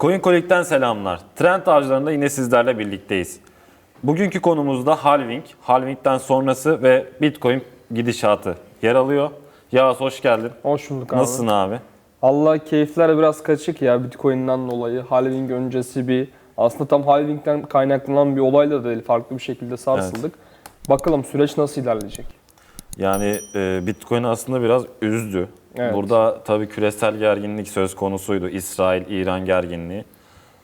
Coin Collect'ten selamlar. Trend avcılarında yine sizlerle birlikteyiz. Bugünkü konumuzda halving, halvingden sonrası ve Bitcoin gidişatı yer alıyor. Yağız hoş geldin. Hoş bulduk abi. Nasılsın abi? Allah keyifler biraz kaçık ya Bitcoin'den dolayı. Halving öncesi bir aslında tam halvingden kaynaklanan bir olayla da değil farklı bir şekilde sarsıldık. Bakalım süreç nasıl ilerleyecek? Yani e, Bitcoin aslında biraz üzdü. Evet. Burada tabii küresel gerginlik söz konusuydu. İsrail-İran gerginliği.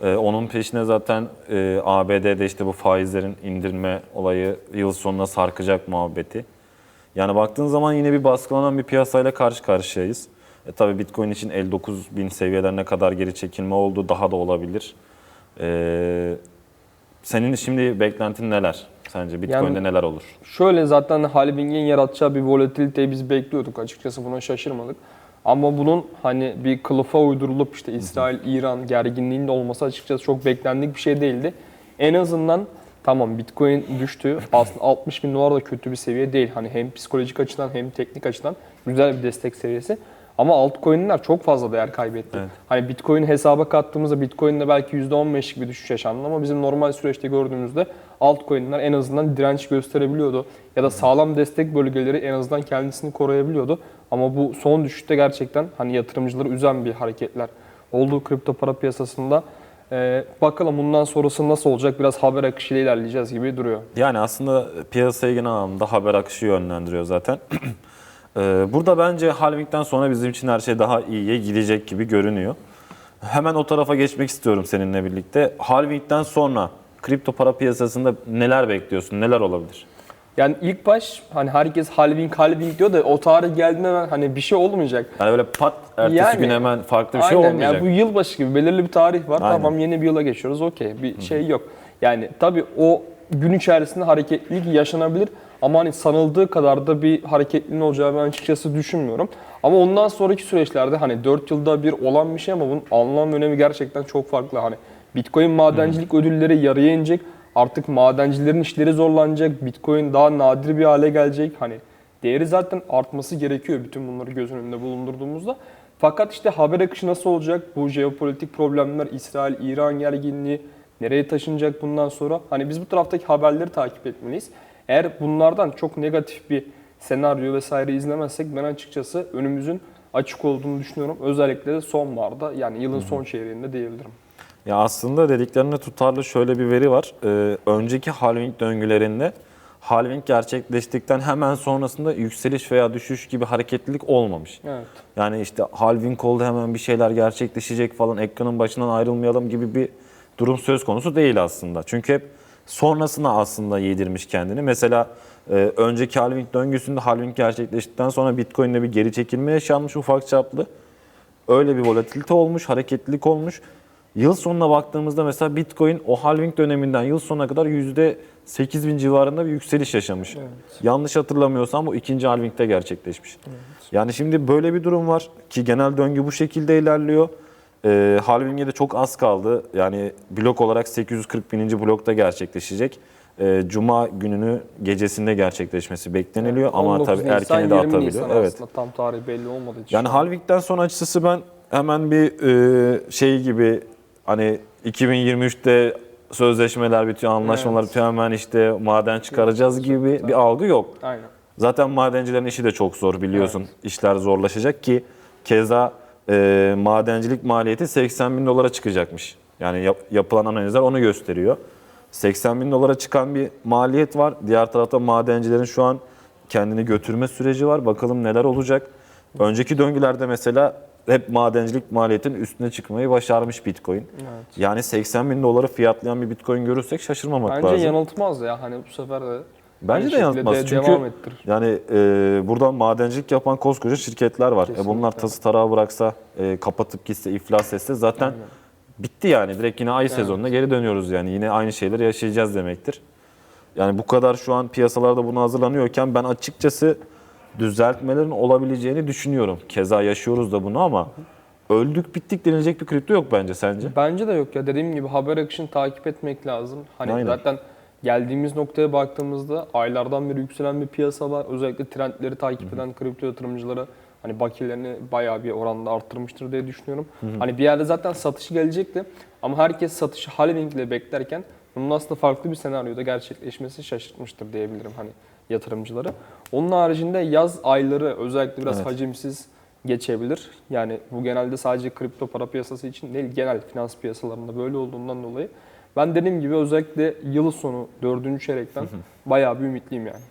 E, onun peşine zaten e, ABD'de işte bu faizlerin indirme olayı yıl sonuna sarkacak muhabbeti. Yani baktığın zaman yine bir baskılanan bir piyasayla karşı karşıyayız. E, tabii Bitcoin için 59 bin seviyelerine kadar geri çekilme oldu. Daha da olabilir. E, senin şimdi beklentin neler? Sence Bitcoin'de Yani- neler olur? Şöyle zaten halvingin yaratacağı bir volatiliteyi biz bekliyorduk açıkçası buna şaşırmadık. Ama bunun hani bir kılıfa uydurulup işte İsrail-İran gerginliğinin olması açıkçası çok beklendik bir şey değildi. En azından tamam Bitcoin düştü. Aslında 60 bin dolar da kötü bir seviye değil. Hani hem psikolojik açıdan hem teknik açıdan güzel bir destek seviyesi. Ama altcoin'ler çok fazla değer kaybetti. Evet. Hani Bitcoin'i hesaba kattığımızda Bitcoin'de belki %15'lik bir düşüş yaşandı ama bizim normal süreçte gördüğümüzde altcoin'ler en azından direnç gösterebiliyordu. Ya da sağlam destek bölgeleri en azından kendisini koruyabiliyordu. Ama bu son düşüşte gerçekten hani yatırımcıları üzen bir hareketler olduğu kripto para piyasasında. Ee, bakalım bundan sonrası nasıl olacak biraz haber akışıyla ilerleyeceğiz gibi duruyor. Yani aslında piyasayı genel anlamda haber akışı yönlendiriyor zaten. Ee, Burada bence halvingden sonra bizim için her şey daha iyiye gidecek gibi görünüyor. Hemen o tarafa geçmek istiyorum seninle birlikte. Halvingden sonra kripto para piyasasında neler bekliyorsun? Neler olabilir? Yani ilk baş hani herkes halving halving diyor da o tarih geldiğinde hemen hani bir şey olmayacak. Yani böyle pat ertesi Yani, gün hemen farklı bir şey Aynen olmayacak. yani bu yılbaşı gibi belirli bir tarih var. Aynen. Tamam yeni bir yıla geçiyoruz okey bir şey yok. Yani tabii o gün içerisinde hareketlilik yaşanabilir ama hani sanıldığı kadar da bir hareketliliğin olacağı ben açıkçası düşünmüyorum. Ama ondan sonraki süreçlerde hani 4 yılda bir olan bir şey ama bunun anlam ve önemi gerçekten çok farklı. Hani Bitcoin madencilik ödülleri yarıya inecek. Artık madencilerin işleri zorlanacak. Bitcoin daha nadir bir hale gelecek. Hani Değeri zaten artması gerekiyor bütün bunları göz önünde bulundurduğumuzda. Fakat işte haber akışı nasıl olacak? Bu jeopolitik problemler, İsrail-İran gerginliği nereye taşınacak bundan sonra? Hani biz bu taraftaki haberleri takip etmeliyiz. Eğer bunlardan çok negatif bir senaryo vesaire izlemezsek ben açıkçası önümüzün açık olduğunu düşünüyorum. Özellikle de sonbaharda yani yılın son çeyreğinde diyebilirim. Ya aslında dediklerine tutarlı şöyle bir veri var. Ee, önceki halving döngülerinde halving gerçekleştikten hemen sonrasında yükseliş veya düşüş gibi hareketlilik olmamış. Evet. Yani işte halving oldu hemen bir şeyler gerçekleşecek falan ekranın başından ayrılmayalım gibi bir durum söz konusu değil aslında. Çünkü hep sonrasına aslında yedirmiş kendini. Mesela e, önceki halving döngüsünde halving gerçekleştikten sonra Bitcoin'de bir geri çekilme yaşanmış ufak çaplı. Öyle bir volatilite olmuş, hareketlilik olmuş. Yıl sonuna baktığımızda mesela Bitcoin o halving döneminden yıl sonuna kadar %8 bin civarında bir yükseliş yaşamış. Yanlış hatırlamıyorsam bu ikinci halvingde gerçekleşmiş. Yani şimdi böyle bir durum var ki genel döngü bu şekilde ilerliyor. Ee, halving'e de çok az kaldı. Yani blok olarak 840 bininci blokta gerçekleşecek. Ee, Cuma gününü gecesinde gerçekleşmesi bekleniliyor ama 19 tabii Nisan, erkeni de 20 atabiliyor. Nisan Evet. aslında tam tarih belli olmadığı için. Yani Halvik'ten sonra açıkçası ben hemen bir e, şey gibi hani 2023'te sözleşmeler bitiyor, anlaşmalar Evet. bitiyor hemen işte maden çıkaracağız gibi bir algı yok. Aynen. Zaten madencilerin işi de çok zor biliyorsun. İşler zorlaşacak ki keza e, madencilik maliyeti 80 bin dolara çıkacakmış. Yani yap- yapılan analizler onu gösteriyor. 80 bin dolara çıkan bir maliyet var. Diğer tarafta madencilerin şu an kendini götürme süreci var. Bakalım neler olacak. Önceki döngülerde mesela hep madencilik maliyetinin üstüne çıkmayı başarmış Bitcoin. Evet. Yani 80 bin doları fiyatlayan bir Bitcoin görürsek şaşırmamak Bence lazım. yanıltmaz ya hani bu sefer de Bence de yanıltmaz. de- Çünkü devam ettirir. yani e, buradan madencilik yapan koskoca şirketler var. E, bunlar tası tarağı bıraksa, e, kapatıp gitse, iflas etse zaten Aynen. bitti yani. Direkt yine ay sezonuna geri dönüyoruz yani. Yine aynı şeyleri yaşayacağız demektir. Yani bu kadar şu an piyasalarda buna hazırlanıyorken ben açıkçası düzeltmelerin olabileceğini düşünüyorum. Keza yaşıyoruz da bunu ama öldük bittik denilecek bir kripto yok bence sence? Bence de yok ya dediğim gibi haber akışını takip etmek lazım. Hani Aynen. zaten geldiğimiz noktaya baktığımızda aylardan beri yükselen bir piyasa var. Özellikle trendleri takip eden kripto yatırımcılara hani bakiyelerini bayağı bir oranda arttırmıştır diye düşünüyorum. Hani bir yerde zaten satışı gelecekti ama herkes satışı halving ile beklerken bunun aslında farklı bir senaryoda gerçekleşmesi şaşırtmıştır diyebilirim hani yatırımcıları. Onun haricinde yaz ayları özellikle biraz Evet. hacimsiz geçebilir. Yani bu genelde sadece kripto para piyasası için değil, genel finans piyasalarında böyle olduğundan dolayı ben dediğim gibi özellikle yıl sonu dördüncü çeyrekten bayağı bir ümitliyim yani.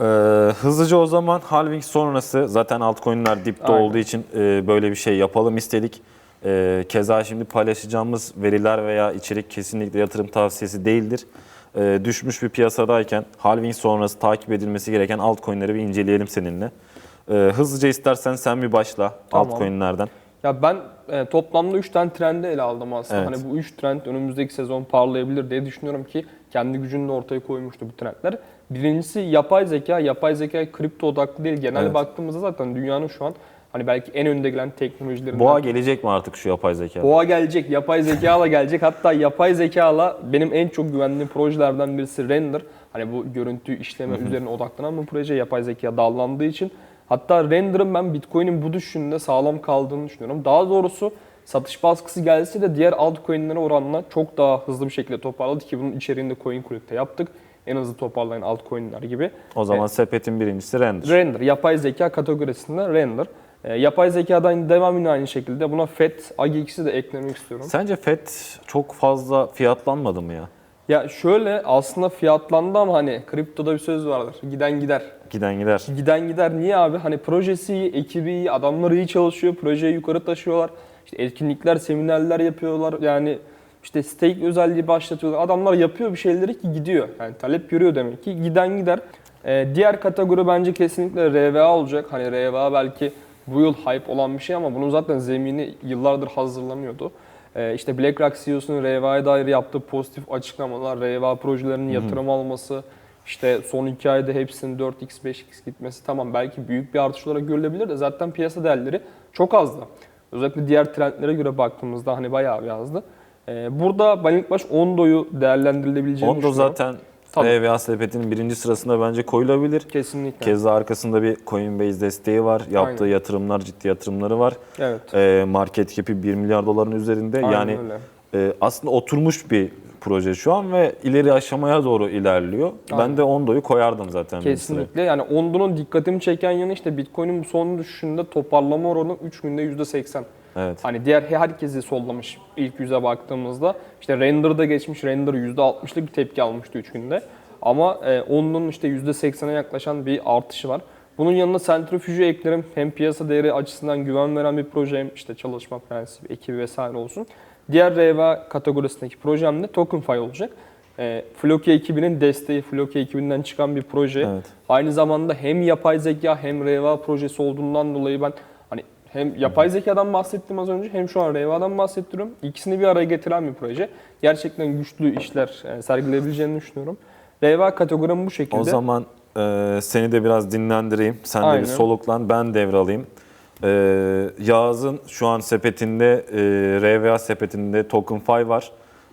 Ee, hızlıca o zaman halving sonrası zaten altcoin'ler dipte Aynen. olduğu için e, böyle bir şey yapalım istedik. E, keza şimdi paylaşacağımız veriler veya içerik kesinlikle yatırım tavsiyesi değildir. E, düşmüş bir piyasadayken halving sonrası takip edilmesi gereken altcoin'leri bir inceleyelim seninle. E, hızlıca istersen sen bir başla Tamam. altcoin'lerden. Ya ben e, toplamda 3 tane trendi ele aldım aslında. Evet. Hani bu 3 trend önümüzdeki sezon parlayabilir diye düşünüyorum ki kendi gücünü de ortaya koymuştu bu trendler. Birincisi yapay zeka. Yapay zeka kripto odaklı değil. Genel Evet. baktığımızda zaten dünyanın şu an hani belki en önde gelen teknolojilerinden. Boğa gelecek mi artık şu yapay zeka? Boğa gelecek, yapay zekayla gelecek. Hatta yapay zekayla benim en çok güvendiğim projelerden birisi Render. Hani bu görüntü işleme üzerine odaklanan bir proje yapay zeka dallandığı için. Hatta Render'ın ben Bitcoin'in bu düşüşünde sağlam kaldığını düşünüyorum. Daha doğrusu satış baskısı gelse de diğer altcoin'lere oranla çok daha hızlı bir şekilde toparladı ki bunun içeriğinde Coin Collect'te yaptık. En hızlı toparlayan altcoin'ler gibi. O zaman sepetin birincisi render. Render, yapay zeka kategorisinde render. E, yapay zekadan devam yine aynı şekilde buna FET, AGX'i de eklemek istiyorum. Sence FED çok fazla fiyatlanmadı mı ya? Ya şöyle aslında fiyatlandı ama hani kriptoda bir söz vardır. Giden gider. Giden gider. Giden gider. Niye abi? Hani projesi iyi, ekibi iyi, adamları iyi çalışıyor. Projeyi yukarı taşıyorlar. İşte etkinlikler, seminerler yapıyorlar. Yani işte stake özelliği başlatıyorlar. Adamlar yapıyor bir şeyleri ki gidiyor. Yani talep görüyor demek ki. Giden gider. Ee, diğer kategori bence kesinlikle RVA olacak. Hani RVA belki bu yıl hype olan bir şey ama bunun zaten zemini yıllardır hazırlanıyordu. Ee, işte BlackRock CEO'sunun RVA'ya dair yaptığı pozitif açıklamalar, RVA projelerinin yatırım alması, işte son iki ayda hepsinin 4x 5x gitmesi tamam belki büyük bir artış olarak görülebilir de zaten piyasa değerleri çok azdı. Özellikle diğer trendlere göre baktığımızda hani bayağı bir azdı. Ee, burada ben ilk baş Ondo'yu değerlendirilebileceğini Ondo düşünüyorum. zaten Tabii. RVA sepetinin birinci sırasında bence koyulabilir. Kesinlikle. Keza arkasında bir Coinbase desteği var. Yaptığı Aynen. yatırımlar, ciddi yatırımları var. Evet. Ee, market cap'i 1 milyar doların üzerinde. Aynen yani öyle. e, aslında oturmuş bir proje şu an ve ileri aşamaya doğru ilerliyor. Aynen. Ben de Ondo'yu koyardım zaten. Kesinlikle. Yani Ondo'nun dikkatimi çeken yanı işte Bitcoin'in son düşüşünde toparlama oranı 3 günde %80. Evet. Hani diğer herkesi sollamış ilk yüze baktığımızda. İşte Render'da geçmiş. Render %60'lık bir tepki almıştı 3 günde. Ama e, onun işte %80'e yaklaşan bir artışı var. Bunun yanına sentrifüjü eklerim. Hem piyasa değeri açısından güven veren bir proje hem işte çalışma prensibi, ekibi vesaire olsun. Diğer REVA kategorisindeki projem de TokenFi olacak. E, Floki ekibinin desteği, Floki ekibinden çıkan bir proje. Evet. Aynı zamanda hem yapay zeka hem REVA projesi olduğundan dolayı ben hem yapay zekadan bahsettim az önce hem şu an REVA'dan bahsediyorum. İkisini bir araya getiren bir proje. Gerçekten güçlü işler e, sergileyebileceğini düşünüyorum. REVA kategorim bu şekilde. O zaman e, seni de biraz dinlendireyim. Sen de Aynen. bir soluklan, ben devralayım. E, Yağız'ın şu an sepetinde, e, RVA sepetinde TokenFi var.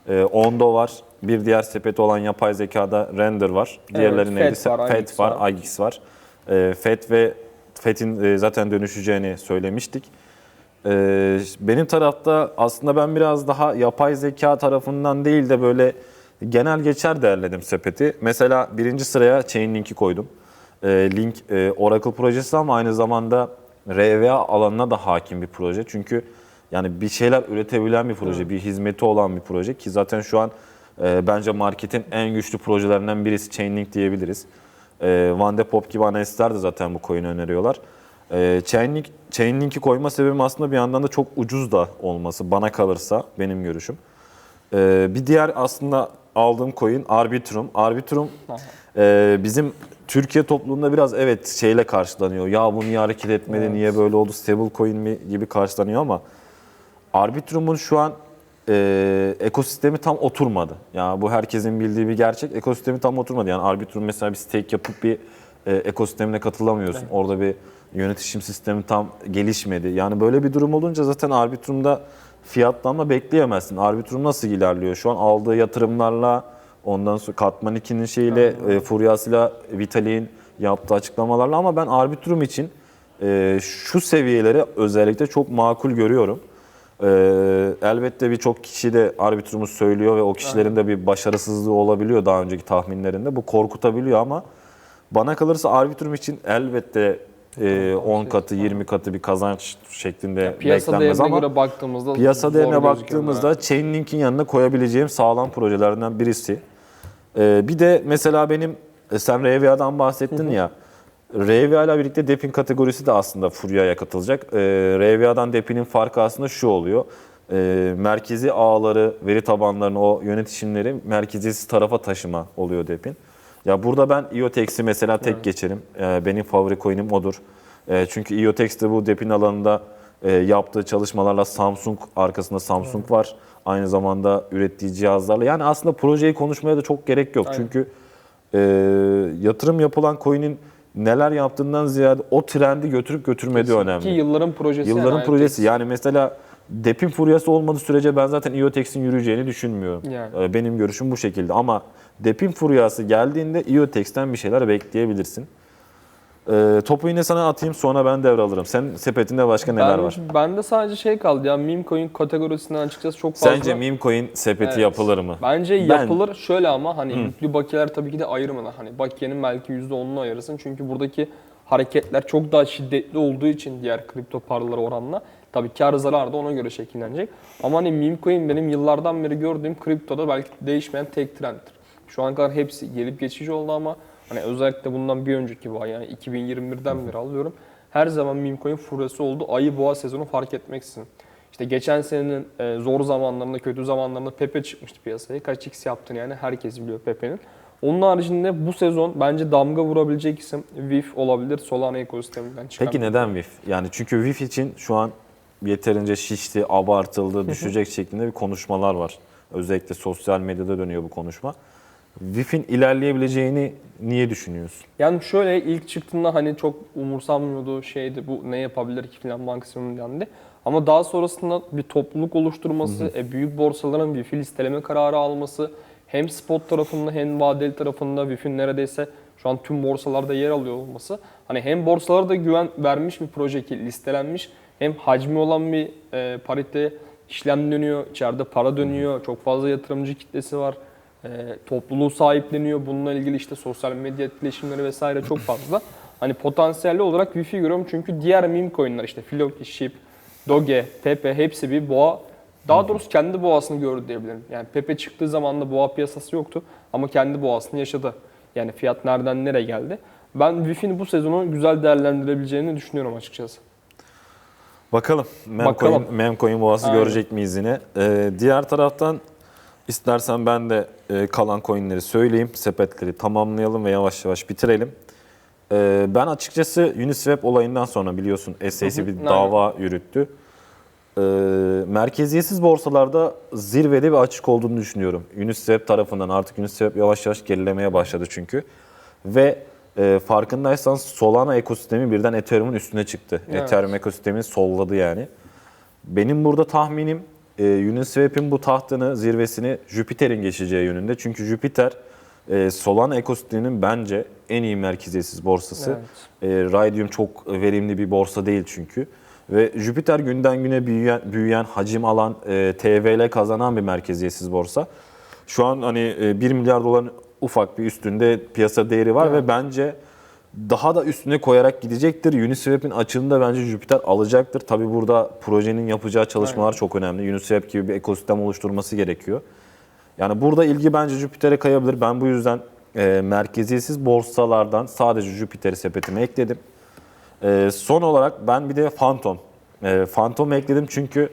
E, Ondo var. Bir diğer sepeti olan yapay zekada Render var. Diğerleri FET neydi? var, FET var, var. IX var. E, FET ve FET'in e, zaten dönüşeceğini söylemiştik. E, benim tarafta aslında ben biraz daha yapay zeka tarafından değil de böyle genel geçer değerledim sepeti. Mesela birinci sıraya Chainlink'i koydum. E, Link Oracle projesi ama aynı zamanda RVA alanına da hakim bir proje. Çünkü yani bir şeyler üretebilen bir proje, bir hizmeti olan bir proje ki zaten şu an bence marketin en güçlü projelerinden birisi Chainlink diyebiliriz. E, Van de Pop gibi analistler de zaten bu coin'i öneriyorlar. E, Chainlink, Chainlink'i koyma sebebim aslında bir yandan da çok ucuz da olması bana kalırsa benim görüşüm. E, bir diğer aslında aldığım coin Arbitrum. Arbitrum e, bizim Türkiye toplumunda biraz evet şeyle karşılanıyor. Ya bu niye hareket etmedi, Evet. niye böyle oldu, stable coin mi gibi karşılanıyor ama Arbitrum'un şu an e, ekosistemi tam oturmadı. Yani bu herkesin bildiği bir gerçek. Ekosistemi tam oturmadı. Yani Arbitrum mesela bir stake yapıp bir e, ekosistemine katılamıyorsun. Evet. Orada bir yönetişim sistemi tam gelişmedi. Yani böyle bir durum olunca zaten Arbitrum'da fiyatlanma bekleyemezsin. Arbitrum nasıl ilerliyor? Şu an aldığı yatırımlarla ondan sonra Katman 2'nin şeyiyle, e, Furyas'ıyla Vitalik'in yaptığı açıklamalarla ama ben Arbitrum için e, şu seviyeleri özellikle çok makul görüyorum. E, elbette birçok kişi de arbitrumuz söylüyor ve o kişilerin de bir başarısızlığı olabiliyor daha önceki tahminlerinde. Bu korkutabiliyor ama bana kalırsa arbitrum için elbette e, 10 katı 20 katı bir kazanç şeklinde Piyasa beklenmez değerine ama göre baktığımızda Piyasa değerine baktığımızda Chainlink'in yanına koyabileceğim sağlam projelerden birisi. Ee, bir de mesela benim e, sen RVA'dan bahsettin ya. RVA ile birlikte Depin kategorisi de aslında Furya'ya katılacak. Ee, RVA'dan Depin'in farkı aslında şu oluyor. Ee, merkezi ağları, veri tabanlarını, o yönetişimleri merkeziyetsiz tarafa taşıma oluyor Depin. Ya burada ben IoTex'i mesela tek geçerim. Ee, benim favori coin'im odur. Ee, çünkü IoTex'te bu Depin alanında e, yaptığı çalışmalarla Samsung arkasında Samsung var. Aynı zamanda ürettiği cihazlarla. Yani aslında projeyi konuşmaya da çok gerek yok. Aynen. Çünkü e, yatırım yapılan coin'in neler yaptığından ziyade o trendi götürüp götürmediği önemli. Ki yılların projesi. Yılların yani projesi. Yani mesela Depin furyası olmadığı sürece ben zaten IoTex'in yürüyeceğini düşünmüyorum. Yani. Ee, Benim görüşüm bu şekilde. Ama Depin furyası geldiğinde IoTex'ten bir şeyler bekleyebilirsin. Ee, topu yine sana atayım sonra ben devralırım. Sen sepetinde başka neler ben, var? Bende sadece şey kaldı ya meme coin kategorisinden açıkçası çok fazla. Sence meme coin sepeti Evet. yapılır mı? Bence Ben- yapılır şöyle ama hani yüklü bakiyeler tabii ki de ayrımına. Hani bakiyenin belki %10'unu ayırırsın. Çünkü buradaki hareketler çok daha şiddetli olduğu için diğer kripto paralara oranla tabii kar zarar da ona göre şekillenecek. Ama hani meme coin benim yıllardan beri gördüğüm kriptoda belki değişmeyen tek trendtir. Şu an kadar hepsi gelip geçici oldu ama hani özellikle bundan bir önceki bu ay yani 2021'den beri alıyorum. Her zaman meme coin furyası oldu. Ayı boğa sezonu fark etmeksizin. İşte geçen senenin e, zor zamanlarında, kötü zamanlarında Pepe çıkmıştı piyasaya. Kaç x yaptığını yani herkes biliyor Pepe'nin. Onun haricinde bu sezon bence damga vurabilecek isim VIF olabilir Solana ekosisteminden çıkan. Peki neden WIF? Yani çünkü WIF için şu an yeterince şişti, abartıldı, düşecek şeklinde bir konuşmalar var. Özellikle sosyal medyada dönüyor bu konuşma. WIF'in ilerleyebileceğini niye düşünüyorsun? Yani şöyle ilk çıktığında hani çok umursanmıyordu şeydi bu ne yapabilir ki falan maksimum dendi. Ama daha sonrasında bir topluluk oluşturması, e, büyük borsaların Wi-Fi listeleme kararı alması, hem spot tarafında hem vadeli tarafında Wi-Fi'nin neredeyse şu an tüm borsalarda yer alıyor olması. Hani hem borsalara da güven vermiş bir proje ki listelenmiş, hem hacmi olan bir e, parite işlem dönüyor, içeride para dönüyor, çok fazla yatırımcı kitlesi var. E, topluluğu sahipleniyor. Bununla ilgili işte sosyal medya etkileşimleri vesaire çok fazla. Hani potansiyelli olarak Wi-Fi görüyorum çünkü diğer meme coinler işte Floki, Ship, Doge, Pepe hepsi bir boğa. Daha doğrusu kendi boğasını gördü diyebilirim. Yani Pepe çıktığı zaman da boğa piyasası yoktu ama kendi boğasını yaşadı. Yani fiyat nereden nereye geldi. Ben Wi-Fi'nin bu sezonu güzel değerlendirebileceğini düşünüyorum açıkçası. Bakalım. Memcoin, Bakalım. Memcoin boğası Aynen. görecek miyiz yine? Ee, diğer taraftan istersen ben de e, kalan coinleri söyleyeyim. Sepetleri tamamlayalım ve yavaş yavaş bitirelim. Ee, ben açıkçası Uniswap olayından sonra biliyorsun SEC bir dava yürüttü. Ee, merkeziyetsiz borsalarda zirvede bir açık olduğunu düşünüyorum. Uniswap tarafından artık Uniswap yavaş yavaş gerilemeye başladı çünkü. Ve e, farkındaysan Solana ekosistemi birden Ethereum'un üstüne çıktı. Evet. Ethereum ekosistemini solladı yani. Benim burada tahminim e, Uniswap'in bu tahtını, zirvesini Jupiter'in geçeceği yönünde. Çünkü Jupiter e, Solana ekosisteminin bence en iyi merkeziyetsiz borsası. E, Raydium çok verimli bir borsa değil çünkü. Ve Jupiter günden güne büyüyen, büyüyen hacim alan, e, TVL kazanan bir merkeziyetsiz borsa. Şu an hani e, 1 milyar doların ufak bir üstünde piyasa değeri var Evet. ve bence daha da üstüne koyarak gidecektir. Uniswap'in açığında bence Jupiter alacaktır. Tabii burada projenin yapacağı çalışmalar çok önemli. Uniswap gibi bir ekosistem oluşturması gerekiyor. Yani burada ilgi bence Jupiter'e kayabilir. Ben bu yüzden e, merkeziyetsiz borsalardan sadece Jupiter'i sepetime ekledim. E, son olarak ben bir de Phantom. E, Phantom ekledim çünkü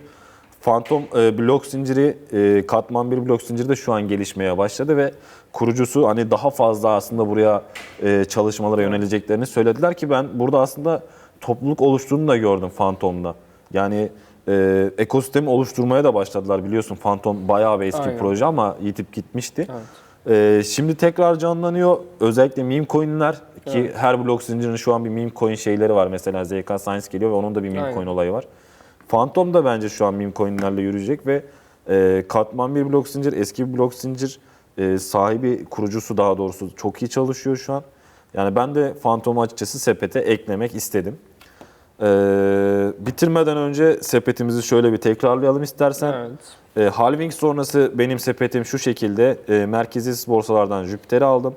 Phantom e, blok zinciri, e, katman bir blok zinciri de şu an gelişmeye başladı ve kurucusu hani daha fazla aslında buraya e, çalışmalara yöneleceklerini söylediler ki ben burada aslında topluluk oluştuğunu da gördüm Phantom'da. Yani e, ekosistemi oluşturmaya da başladılar biliyorsun Phantom bayağı bir eski Aynen. proje ama yitip gitmişti. Evet. Ee, şimdi tekrar canlanıyor. Özellikle meme coin'ler ki Evet. her blok zincirinin şu an bir meme coin şeyleri var. Mesela ZK Science geliyor ve onun da bir meme Aynen. coin olayı var. Phantom da bence şu an meme coin'lerle yürüyecek ve e, katman bir blok zincir, eski bir blok zincir e, sahibi, kurucusu daha doğrusu çok iyi çalışıyor şu an. Yani ben de Phantom'u açıkçası sepete eklemek istedim. Ee, bitirmeden önce sepetimizi şöyle bir tekrarlayalım istersen. Evet. E, halving sonrası benim sepetim şu şekilde. E, merkeziz borsalardan Jüpiter'i aldım.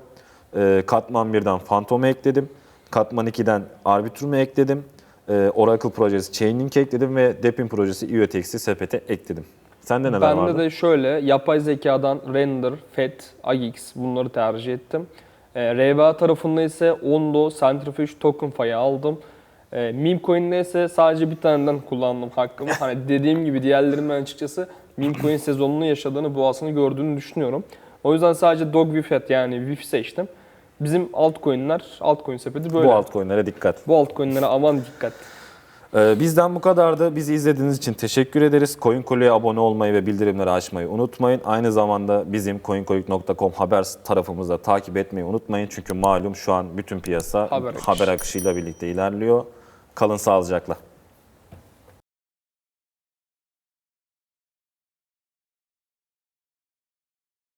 E, katman 1'den Phantom'u ekledim. Katman 2'den Arbitrum'u ekledim. E, Oracle projesi Chainlink ekledim ve Depin projesi IOTX'i sepete ekledim. Sende neler Bende vardı? de şöyle yapay zekadan Render, FET, AGX bunları tercih ettim. E, RBA tarafında ise Ondo, Centrifuge, TokenFi'yi aldım. E, meme coin'de ise sadece bir taneden kullandım hakkımı. Hani dediğim gibi diğerlerinin ben açıkçası meme coin sezonunu yaşadığını, boğasını gördüğünü düşünüyorum. O yüzden sadece Dog Wifet yani WIF seçtim. Bizim altcoin'ler, altcoin sepeti böyle. Bu altcoin'lere dikkat. Bu altcoin'lere aman dikkat. Ee, bizden bu kadardı. Bizi izlediğiniz için teşekkür ederiz. CoinKolik'e abone olmayı ve bildirimleri açmayı unutmayın. Aynı zamanda bizim coinkolik.com haber tarafımızda takip etmeyi unutmayın. Çünkü malum şu an bütün piyasa Haber haber akışıyla birlikte ilerliyor. Kalın sağlıcakla.